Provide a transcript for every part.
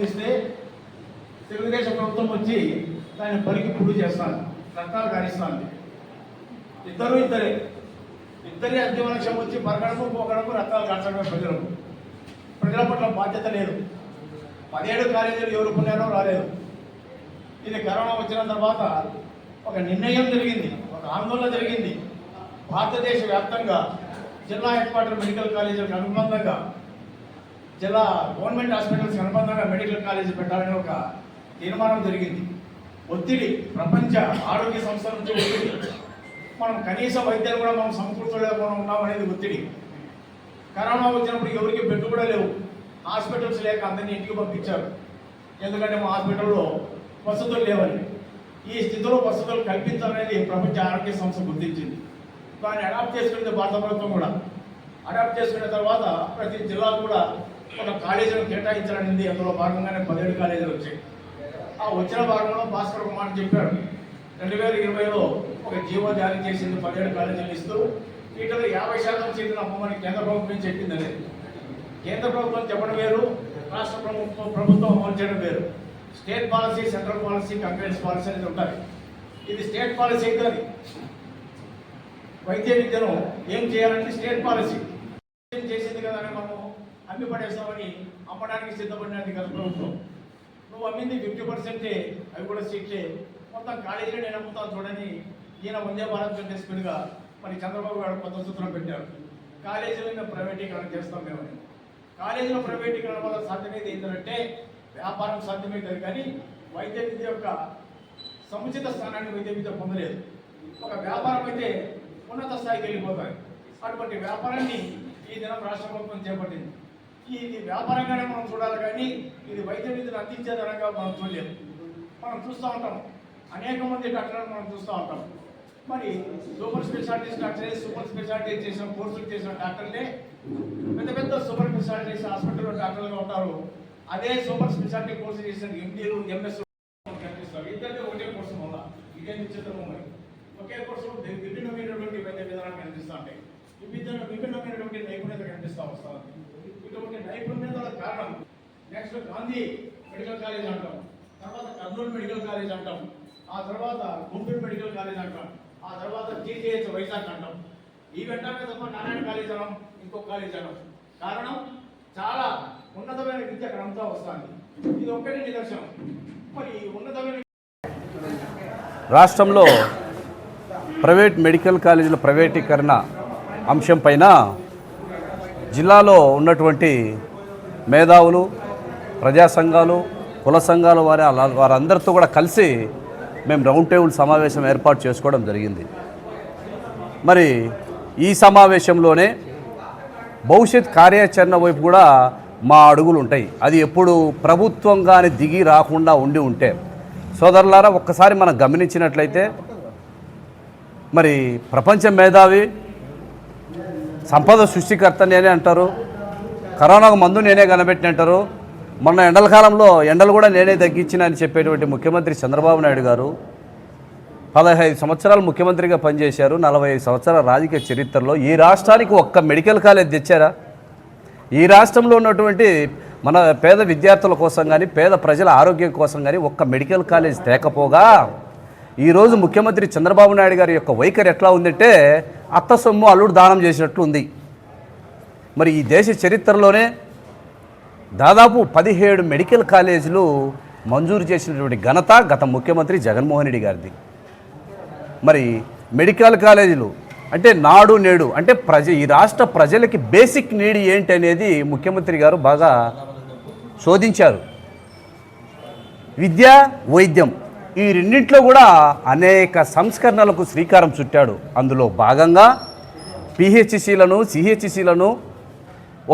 తీస్తే తెలుగుదేశం ప్రభుత్వం వచ్చి దాన్ని పలికి పుడు చేస్తాను రక్తాలు కారిస్తాను ఇద్దరు ఇద్దరే. ఇద్దరి అధ్యవలక్ష్యం వచ్చి పరగడము పోగడము రక్తాలు కాల్చడమే ప్రజలకు. ప్రజల పట్ల బాధ్యత లేదు. పదిహేడు కాలేజీలు ఎవరు పొందారో రాలేదు. ఇది కరోనా వచ్చిన తర్వాత ఒక నిర్ణయం జరిగింది ఒక ఆందోళన జరిగింది. భారతదేశ వ్యాప్తంగా జిల్లా హెడ్ క్వార్టర్ మెడికల్ కాలేజీలకు అనుబంధంగా జిల్లా గవర్నమెంట్ హాస్పిటల్స్ అనుబంధంగా మెడికల్ కాలేజీ పెట్టాలని ఒక తీర్మానం జరిగింది. ఒత్తిడి ప్రపంచ ఆరోగ్య సంస్థ నుంచి ఒత్తిడి. మనం కనీస వైద్యాలు కూడా మనం సమకూర్చలేకుండా ఉన్నాం అనేది ఒత్తిడి. కరోనా వచ్చినప్పుడు ఎవరికి బెడ్ కూడా లేవు. హాస్పిటల్స్ లేక అందరినీ ఇంటికి పంపించారు. ఎందుకంటే మా హాస్పిటల్లో వసతులు లేవని. ఈ స్థితిలో వసతులు కల్పించాలనేది ప్రపంచ ఆరోగ్య సంస్థ గుర్తించింది. దాన్ని అడాప్ట్ చేసుకునేది భారత ప్రభుత్వం కూడా. అడాప్ట్ చేసుకున్న తర్వాత ప్రతి జిల్లాకు కూడా ఒక కాలేజీలను కేటాయించాలనేది. అందులో భాగంగానే పదిహేడు కాలేజీలు వచ్చాయి. ఆ వచ్చిన భాగంలో భాస్కర్ కుమార్ చెప్పాడు రెండు వేల ఇరవైలో ఒక జీవో జారీ చేసింది పదిహేడు కాలేజీలు ఇస్తూ వీటిలో యాభై శాతం సీట్లు అమ్మమని కేంద్ర ప్రభుత్వం చెప్పింది అనేది. కేంద్ర ప్రభుత్వం చెప్పడం వేరు రాష్ట్ర ప్రభుత్వం ప్రభుత్వం అమలు చేయడం వేరు. State policy central policy concurrence policy అనేది ఉంటుంది ఇది స్టేట్ పాలసీ అయితే అది. వైద్య విద్యను ఏం చేయాలంటే స్టేట్ పాలసీ. ఏం చేసింది కదా అని మనం అమ్మి పడేస్తామని అమ్మడానికి సిద్ధపడినది కదా ప్రభుత్వం నువ్వు అమ్మింది ఫిఫ్టీ పర్సెంటే అవి కూడా సీట్లే మొత్తం కాలేజీలో నేను అమ్ముతాను చూడని ఈయన వందే భారత్ స్పీడ్గా మరి చంద్రబాబు గారు కొత్త సూత్రం పెట్టారు. కాలేజీలో ప్రైవేటీకరణ చేస్తాం మేమని. కాలేజీలో ప్రైవేటీకరణ వల్ల సాధ్యమైతే ఏంటంటే వ్యాపారం సాధ్యమవుతుంది కానీ వైద్య విద్య యొక్క సముచిత స్థానాన్ని వైద్య విద్య పొందలేదు. ఒక వ్యాపారం అయితే ఉన్నత స్థాయికి వెళ్ళిపోతాయి అటువంటి వ్యాపారాన్ని ఈ దినం రాష్ట్ర ప్రభుత్వం చేపట్టింది. ఇది వ్యాపారంగానే మనం చూడాలి కానీ ఇది వైద్య విధులు అందించే ధరంగా మనం చూడలేము. మనం చూస్తూ ఉంటాం. అనేక మంది డాక్టర్లు మనం చూస్తూ ఉంటాం. మరి సూపర్ స్పెషాలిటీస్ డాక్టరే సూపర్ స్పెషాలిటీ చేసిన కోర్సులు చేసిన డాక్టర్లే పెద్ద పెద్ద సూపర్ స్పెషాలిటీస్ హాస్పిటల్లో డాక్టర్లుగా ఉంటారు. అదే సూపర్ స్పెషాలిటీ కోర్సు చేసిన ఎండీలు ఎంఎస్ కనిపిస్తారు. ఇద్దరు ఒకటే కోర్సు వల్ల ఇదే విచిత్రము మరి. ఒకే కోర్సు విభిన్నమైనటువంటి వైద్య విధానాలు కనిపిస్తూ ఉంటాయి. విభిన్న విభిన్న కనిపిస్తూ వస్తుంది ఇటువంటి నైపుణ్యతల కారణం నెక్స్ట్ గాంధీ మెడికల్ కాలేజ్ అంటాం. తర్వాత కర్నూలు మెడికల్ కాలేజ్ అంటాం. ఆ తర్వాత గుంటూరు మెడికల్ కాలేజ్ అంటాం. ఆ తర్వాత టీజీహెచ్ వైజాగ్ అంటాం. ఈ వెంటనే తప్ప నారాయణ కాలేజ్ అనం ఇంకో కాలేజ్ అనం. కారణం చాలా ఉన్నతమైన విద్య అక్కడ అంతా వస్తుంది. ఇది ఒక్కటే నిదర్శనం. మరి ఈ ఉన్నతమైన రాష్ట్రంలో ప్రైవేట్ మెడికల్ కాలేజీల ప్రైవేటీకరణ అంశం పైన జిల్లాలో ఉన్నటువంటి మేధావులు ప్రజా సంఘాలు కుల సంఘాల వారి అలా- వారందరితో కూడా కలిసి మేము రౌండ్ టేబుల్ సమావేశం ఏర్పాటు చేసుకోవడం జరిగింది. మరి ఈ సమావేశంలోనే భవిష్యత్ కార్యాచరణ వైపు కూడా మా అడుగులు ఉంటాయి. అది ఎప్పుడు ప్రభుత్వం కానీ దిగి రాకుండా ఉండి ఉంటే. సోదరులారా ఒక్కసారి మనం గమనించినట్లయితే మరి ప్రపంచ మేధావి సంపద సృష్టికర్త నేనే అంటారు. కరోనాకు మందు నేనే కనిపెట్టిన అంటారు. మొన్న ఎండల కాలంలో ఎండలు కూడా నేనే తగ్గించిన అని చెప్పేటువంటి ముఖ్యమంత్రి చంద్రబాబు నాయుడు గారు పదహైదు సంవత్సరాలు ముఖ్యమంత్రిగా పనిచేశారు. నలభై ఐదు సంవత్సరాల రాజకీయ చరిత్రలో ఈ రాష్ట్రానికి ఒక్క మెడికల్ కాలేజ్ తెచ్చారా? ఈ రాష్ట్రంలో ఉన్నటువంటి మన పేద విద్యార్థుల కోసం కానీ పేద ప్రజల ఆరోగ్యం కోసం కానీ ఒక్క మెడికల్ కాలేజ్ తేకపోగా? ఈరోజు ముఖ్యమంత్రి చంద్రబాబు నాయుడు గారి యొక్క వైఖరి ఎట్లా ఉందంటే అత్త సొమ్ము అల్లుడు దానం చేసినట్లు ఉంది. మరి ఈ దేశ చరిత్రలోనే దాదాపు పదిహేడు మెడికల్ కాలేజీలు మంజూరు చేసినటువంటి ఘనత గత ముఖ్యమంత్రి జగన్మోహన్ రెడ్డి గారిది. మరి మెడికల్ కాలేజీలు అంటే నాడు నేడు అంటే ప్రజ ఈ రాష్ట్ర ప్రజలకి బేసిక్ నీడ్ ఏంటి అనేది ముఖ్యమంత్రి గారు బాగా శోధించారు. విద్య వైద్యం. ఈ రెండింటిలో కూడా అనేక సంస్కరణలకు శ్రీకారం చుట్టాడు. అందులో భాగంగా పిహెచ్సిలను సిహెచ్సిలను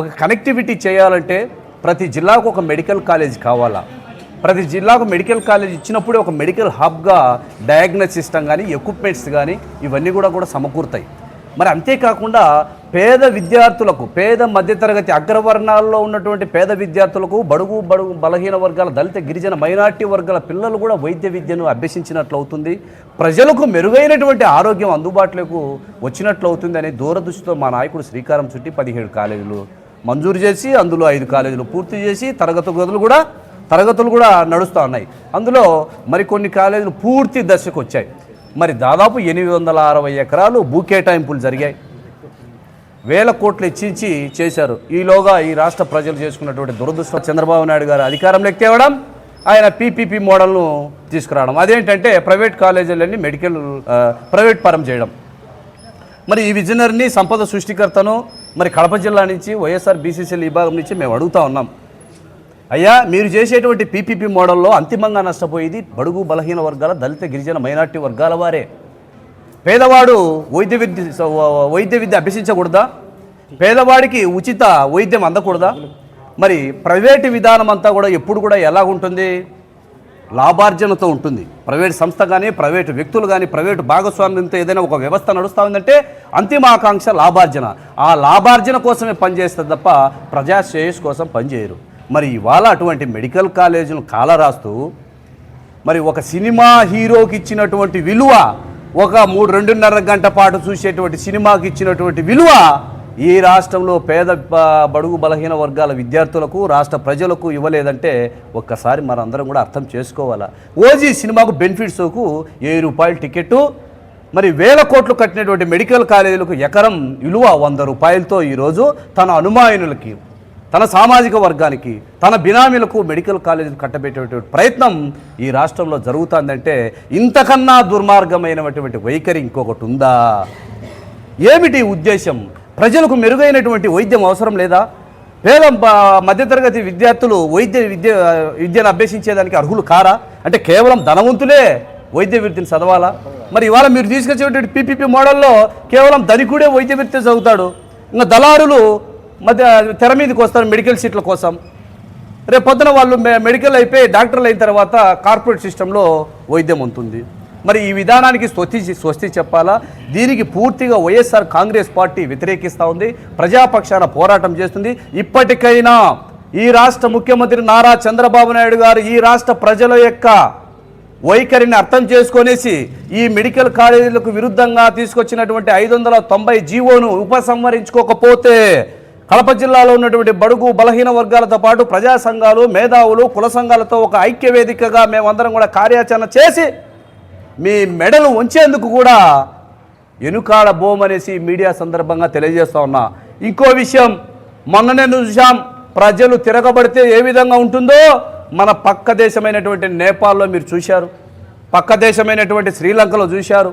ఒక కనెక్టివిటీ చేయాలంటే ప్రతి జిల్లాకు ఒక మెడికల్ కాలేజ్ కావాలా? ప్రతి జిల్లాకు మెడికల్ కాలేజ్ ఇచ్చినప్పుడే ఒక మెడికల్ హబ్గా డయాగ్నోస్ సిస్టమ్ కానీ ఎక్విప్మెంట్స్ కానీ ఇవన్నీ కూడా కూడా సమకూరుతాయి. మరి అంతేకాకుండా పేద విద్యార్థులకు పేద మధ్యతరగతి అగ్రవర్ణాల్లో ఉన్నటువంటి పేద విద్యార్థులకు బడుగు బడుగు బలహీన వర్గాల దళిత గిరిజన మైనార్టీ వర్గాల పిల్లలు కూడా వైద్య విద్యను అభ్యసించినట్లు అవుతుంది ప్రజలకు మెరుగైనటువంటి ఆరోగ్యం అందుబాటులోకి వచ్చినట్లు అవుతుంది అనే దూరదృష్టితో మా నాయకుడు శ్రీకారం చుట్టి పదిహేడు కాలేజీలు మంజూరు చేసి అందులో ఐదు కాలేజీలు పూర్తి చేసి తరగతి గదులు కూడా తరగతులు కూడా నడుస్తూ ఉన్నాయి. అందులో మరికొన్ని కాలేజీలు పూర్తి దశకు వచ్చాయి. మరి దాదాపు ఎనిమిది వందల అరవై ఎకరాలు భూ కేటాయింపులు జరిగాయి. వేల కోట్లు ఇచ్చించి చేశారు. ఈలోగా ఈ రాష్ట్ర ప్రజలు చేసుకున్నటువంటి దురదృష్టం చంద్రబాబు నాయుడు గారు అధికారంలోకి తేవడం ఆయన పీపీపీ మోడల్ను తీసుకురావడం. అదేంటంటే ప్రైవేట్ కాలేజీలన్నీ మెడికల్ ప్రైవేట్ పరం చేయడం. మరి ఈ విజనర్ని సంపద సృష్టికర్తను మరి కడప జిల్లా నుంచి వైఎస్ఆర్ బీసీసీఎల్ విభాగం నుంచి మేము అడుగుతా ఉన్నాం. అయ్యా మీరు చేసేటువంటి పీపీపీ మోడల్లో అంతిమంగా నష్టపోయేది బడుగు బలహీన వర్గాల దళిత గిరిజన మైనార్టీ వర్గాల వారే. పేదవాడు వైద్య విద్య వైద్య విద్య అభ్యసించకూడదా? పేదవాడికి ఉచిత వైద్యం అందకూడదా? మరి ప్రైవేటు విధానం అంతా కూడా ఎప్పుడు కూడా ఎలా ఉంటుంది లాభార్జనతో ఉంటుంది. ప్రైవేట్ సంస్థ కానీ ప్రైవేటు వ్యక్తులు కానీ ప్రైవేటు భాగస్వామ్యంతో ఏదైనా ఒక వ్యవస్థ నడుస్తూ ఉందంటే అంతిమ ఆకాంక్ష లాభార్జన. ఆ లాభార్జన కోసమే పనిచేస్తుంది తప్ప ప్రజా శ్రేయస్ కోసం పనిచేయరు. మరి ఇవాళ అటువంటి మెడికల్ కాలేజీలు కాలరాస్తూ మరి ఒక సినిమా హీరోకి ఇచ్చినటువంటి విలువ ఒక మూడు రెండున్నర గంట పాటు చూసేటువంటి సినిమాకి ఇచ్చినటువంటి విలువ ఈ రాష్ట్రంలో పేద బడుగు బలహీన వర్గాల విద్యార్థులకు రాష్ట్ర ప్రజలకు ఇవ్వలేదంటే ఒక్కసారి మనందరం కూడా అర్థం చేసుకోవాలా? ఓజీ సినిమాకు బెనిఫిట్స్కు వెయ్యి రూపాయల టికెట్టు మరి వేల కోట్లు కట్టినటువంటి మెడికల్ కాలేజీలకు ఎకరం విలువ వంద రూపాయలతో ఈరోజు తన అనుమానులకి తన సామాజిక వర్గానికి తన బినామీలకు మెడికల్ కాలేజీలు కట్టబెట్టేటువంటి ప్రయత్నం ఈ రాష్ట్రంలో జరుగుతుందంటే ఇంతకన్నా దుర్మార్గమైనటువంటి వైఖరి ఇంకొకటి ఉందా? ఏమిటి ఉద్దేశం? ప్రజలకు మెరుగైనటువంటి వైద్యం అవసరం లేదా? పేద మధ్యతరగతి విద్యార్థులు వైద్య విద్య విద్యను అభ్యసించేదానికి అర్హులు కారా? అంటే కేవలం ధనవంతులే వైద్య వృత్తిని చదవాలా? మరి ఇవాళ మీరు తీసుకొచ్చేటువంటి పీపీపీ మోడల్లో కేవలం ధనికుడే వైద్య వృత్తి చదువుతాడు. ఇంకా దళారులు మధ్య తెర మీదకి వస్తారు మెడికల్ సీట్ల కోసం. రేపు పొద్దున వాళ్ళు మెడికల్ అయిపోయి డాక్టర్లు అయిన తర్వాత కార్పొరేట్ సిస్టంలో వైద్యం ఉంటుంది. మరి ఈ విధానానికి స్వస్తి స్వస్తి చెప్పాలా? దీనికి పూర్తిగా వైఎస్ఆర్ కాంగ్రెస్ పార్టీ వ్యతిరేకిస్తూ ఉంది. ప్రజాపక్షాన పోరాటం చేస్తుంది. ఇప్పటికైనా ఈ రాష్ట్ర ముఖ్యమంత్రి నారా చంద్రబాబు నాయుడు గారు ఈ రాష్ట్ర ప్రజల యొక్క వైఖరిని అర్థం చేసుకొనేసి ఈ మెడికల్ కాలేజీలకు విరుద్ధంగా తీసుకొచ్చినటువంటి ఐదు వందల తొంభై జీవోను ఉపసంహరించుకోకపోతే కడప జిల్లాలో ఉన్నటువంటి బడుగు బలహీన వర్గాలతో పాటు ప్రజా సంఘాలు మేధావులు కుల సంఘాలతో ఒక ఐక్య వేదికగా మేమందరం కూడా కార్యాచరణ చేసి మీ మెడలు ఉంచేందుకు కూడా ఎనుకాడ బోమనేసి మీడియా సందర్భంగా తెలియజేస్తా ఉన్నా. ఇంకో విషయం మొన్ననే చూసాం ప్రజలు తిరగబడితే ఏ విధంగా ఉంటుందో మన పక్క దేశమైనటువంటి నేపాల్లో మీరు చూశారు. పక్క దేశమైనటువంటి శ్రీలంకలో చూశారు.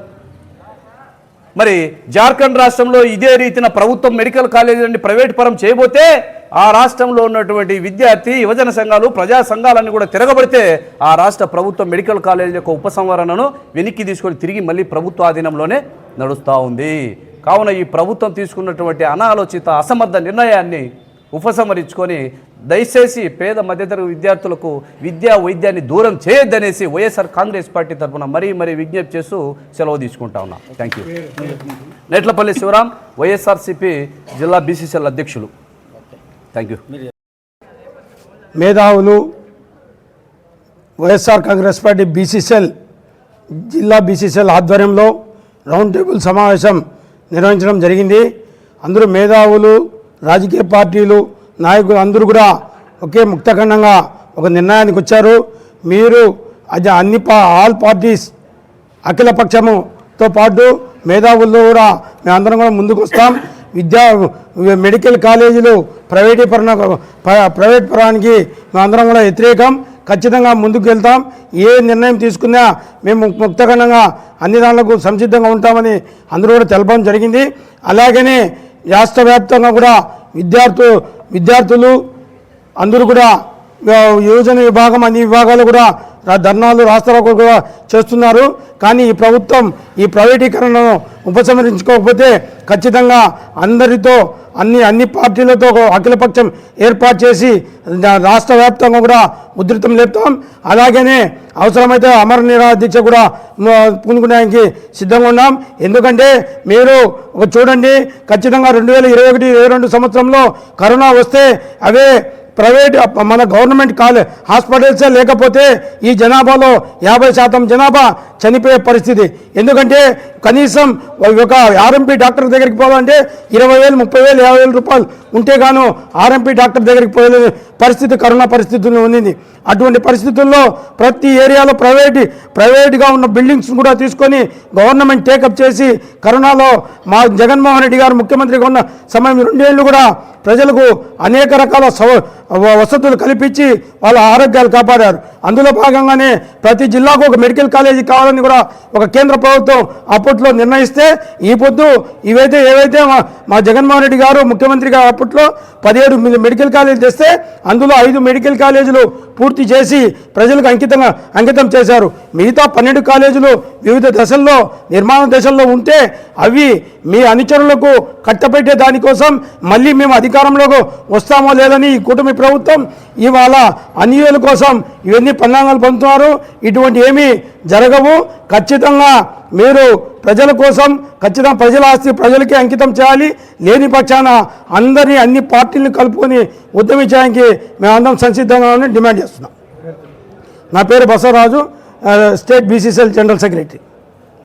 మరి జార్ఖండ్ రాష్ట్రంలో ఇదే రీతిన ప్రభుత్వం మెడికల్ కాలేజీలని ప్రైవేట్ పరం చేయబోతే ఆ రాష్ట్రంలో ఉన్నటువంటి విద్యార్థి యువజన సంఘాలు ప్రజా సంఘాలన్నీ కూడా తిరగబడితే ఆ రాష్ట్ర ప్రభుత్వం మెడికల్ కాలేజీ యొక్క ఉపసంహరణను వెనక్కి తీసుకొని తిరిగి మళ్ళీ ప్రభుత్వ ఆధీనంలోనే నడుస్తూ ఉంది. కావున ఈ ప్రభుత్వం తీసుకున్నటువంటి అనాలోచిత అసమర్థ నిర్ణయాన్ని ఉపసంహరించుకొని దయచేసి పేద మధ్యతరగతి విద్యార్థులకు విద్యా వైద్యాన్ని దూరం చేయొద్దనేసి వైఎస్ఆర్ కాంగ్రెస్ పార్టీ తరఫున మరీ మరీ విజ్ఞప్తి చేస్తూ సెలవు తీసుకుంటా ఉన్నా. థ్యాంక్ యూ నేట్లపల్లి శివరాం వైఎస్ఆర్సిపి జిల్లా బీసీసీఎల్ అధ్యక్షులు. థ్యాంక్ యూ మేధావులు వైఎస్ఆర్ కాంగ్రెస్ పార్టీ బీసీసీఎల్ జిల్లా బీసీసీఎల్ ఆధ్వర్యంలో రౌండ్ టేబుల్ సమావేశం నిర్వహించడం జరిగింది. అందరూ మేధావులు రాజకీయ పార్టీలు నాయకులు అందరూ కూడా ఒకే ముక్తఖండంగా ఒక నిర్ణయానికి వచ్చారు. మీరు అది అన్ని పా ఆల్ పార్టీస్ అఖిల పక్షముతో పాటు మేధావుల్లో కూడా మేమందరం కూడా ముందుకు వస్తాం. విద్యా మెడికల్ కాలేజీలు ప్రైవేటీకరణ ప్ర- ప్రైవేట్ పరానికి మేమందరం కూడా వ్యతిరేకం. ఖచ్చితంగా ముందుకు వెళ్తాం. ఏ నిర్ణయం తీసుకున్నా మేము ముక్తఖండంగా అన్ని దానిలకు సంసిద్ధంగా ఉంటామని అందరూ కూడా తెలపడం జరిగింది. అలాగనే రాష్ట్ర వ్యాప్తంగా కూడా విద్యార్థు విద్యార్థులు అందరూ కూడా యోజన యువజన విభాగం అన్ని విభాగాలు కూడా ధర్నాలు రాష్ట్రాలకు కూడా చేస్తున్నారు. కానీ ఈ ప్రభుత్వం ఈ ప్రైవేటీకరణను ఉపసంహరించుకోకపోతే ఖచ్చితంగా అందరితో అన్ని అన్ని పార్టీలతో అఖిలపక్షం ఏర్పాటు చేసి రాష్ట్ర వ్యాప్తంగా కూడా ఉధృతం లేపుతాం. అలాగనే అవసరమైతే అమర నిరాదీక్ష కూడా పూనుకోవడానికి సిద్ధంగా ఉన్నాం. ఎందుకంటే మీరు ఒక చూడండి ఖచ్చితంగా రెండు వేల ఇరవై ఒకటి ఇరవై రెండు సంవత్సరంలో కరోనా వస్తే అవే ప్రైవేట్ మన గవర్నమెంట్ కాలే హాస్పిటల్సే లేకపోతే ఈ జనాభాలో యాభై శాతం జనాభా చనిపోయే పరిస్థితి. ఎందుకంటే కనీసం ఒక ఆర్ఎంపీ డాక్టర్ దగ్గరికి పోవాలంటే ఇరవై వేలు ముప్పై వేలు యాభై వేలు రూపాయలు ఉంటే గాను ఆర్ఎంపీ డాక్టర్ దగ్గరికి పోయే పరిస్థితి కరోనా పరిస్థితుల్లో ఉంది అటువంటి పరిస్థితుల్లో ప్రతి ఏరియాలో ప్రైవేట్ ప్రైవేట్గా ఉన్న బిల్డింగ్స్ కూడా తీసుకొని గవర్నమెంట్ టేకప్ చేసి కరోనాలో మా జగన్మోహన్ రెడ్డి గారు ముఖ్యమంత్రిగా ఉన్న సమయం రెండేళ్ళు కూడా ప్రజలకు అనేక రకాల సౌ వసతులు కల్పించి వాళ్ళ ఆరోగ్యాలు కాపాడారు. అందులో భాగంగానే ప్రతి జిల్లాకు ఒక మెడికల్ కాలేజీ కావాలని కూడా ఒక కేంద్ర ప్రభుత్వం అప్పట్లో నిర్ణయిస్తే ఈ పొద్దు ఇవైతే ఏవైతే మా మా జగన్మోహన్ రెడ్డి గారు ముఖ్యమంత్రిగా అప్పట్లో పదిహేడు మెడికల్ కాలేజీలు తెస్తే అందులో ఐదు మెడికల్ కాలేజీలు పూర్తి చేసి ప్రజలకు అంకితంగా అంకితం చేశారు. మిగతా పన్నెండు కాలేజీలు వివిధ దశల్లో నిర్మాణ దశల్లో ఉంటే అవి మీ అనుచరులకు కట్టపెట్టే దానికోసం మళ్ళీ మేము అధికారంలోకి వస్తామో లేదని ఈ కూటమి ప్రభుత్వం ఇవాళ అన్యుల కోసం ఇవన్నీ పన్నాగాలు పొందుతున్నారు. ఇటువంటి ఏమీ జరగవు. ఖచ్చితంగా మీరు ప్రజల కోసం ఖచ్చితంగా ప్రజల ఆస్తి ప్రజలకి అంకితం చేయాలి. లేని పక్షాన అందరి అన్ని పార్టీలను కలుపుకొని ఉద్యమించడానికి మేమందరం సంసిద్ధంగా ఉన్నామని డిమాండ్ చేస్తున్నాం. నా పేరు Basavaraju state BCCL general secretary.